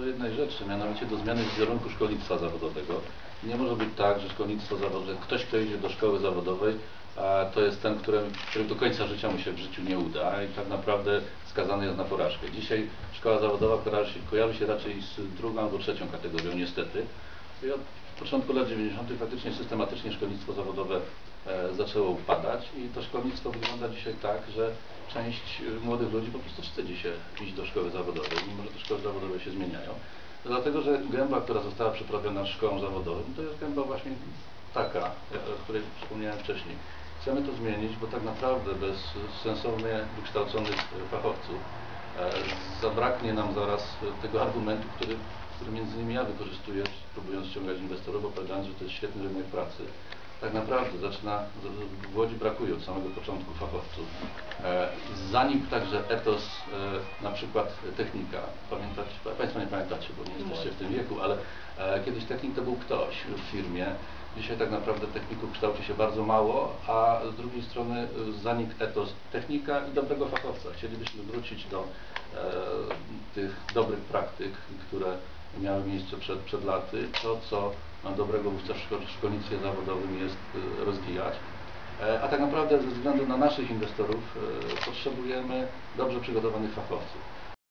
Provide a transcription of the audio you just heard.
do jednej rzeczy, mianowicie do zmiany wizerunku szkolnictwa zawodowego. Nie może być tak, że szkolnictwo zawodowe, ktoś, kto idzie do szkoły zawodowej, a to jest ten, który, który do końca życia mu się w życiu nie uda i tak naprawdę skazany jest na porażkę. Dzisiaj szkoła zawodowa kojarzy się, kojarzy się raczej z drugą albo trzecią kategorią, niestety. I od początku lat 90. faktycznie systematycznie szkolnictwo zawodowe e, zaczęło upadać i to szkolnictwo wygląda dzisiaj tak, że część e, młodych ludzi po prostu wstydzi się iść do szkoły zawodowej, mimo że te szkoły zawodowe się zmieniają. Dlatego, że gęba, która została przyprawiona szkołą zawodową, to jest gęba właśnie taka, e, o której wspomniałem wcześniej. Chcemy to zmienić, bo tak naprawdę bez sensownie wykształconych e, fachowców zabraknie nam zaraz e, tego argumentu, który, który między innymi ja wykorzystuję, próbując ściągać inwestorów, opowiadając, że to jest świetny rynek pracy. Tak naprawdę zaczyna, w Łodzi brakuje od samego początku fachowców. E, Zanim także etos, e, na przykład technika, pamiętacie, Państwo nie pamiętacie, bo nie jesteście w tym wieku, ale e, kiedyś technik to był ktoś w firmie, Dzisiaj tak naprawdę techników kształci się bardzo mało, a z drugiej strony y, zanikł etos technika i dobrego fachowca. Chcielibyśmy wrócić do e, tych dobrych praktyk, które miały miejsce przed, przed laty. To, co dobrego wówczas w szko- w szkolnictwie zawodowym jest y, rozwijać. E, A tak naprawdę ze względu na naszych inwestorów e, potrzebujemy dobrze przygotowanych fachowców.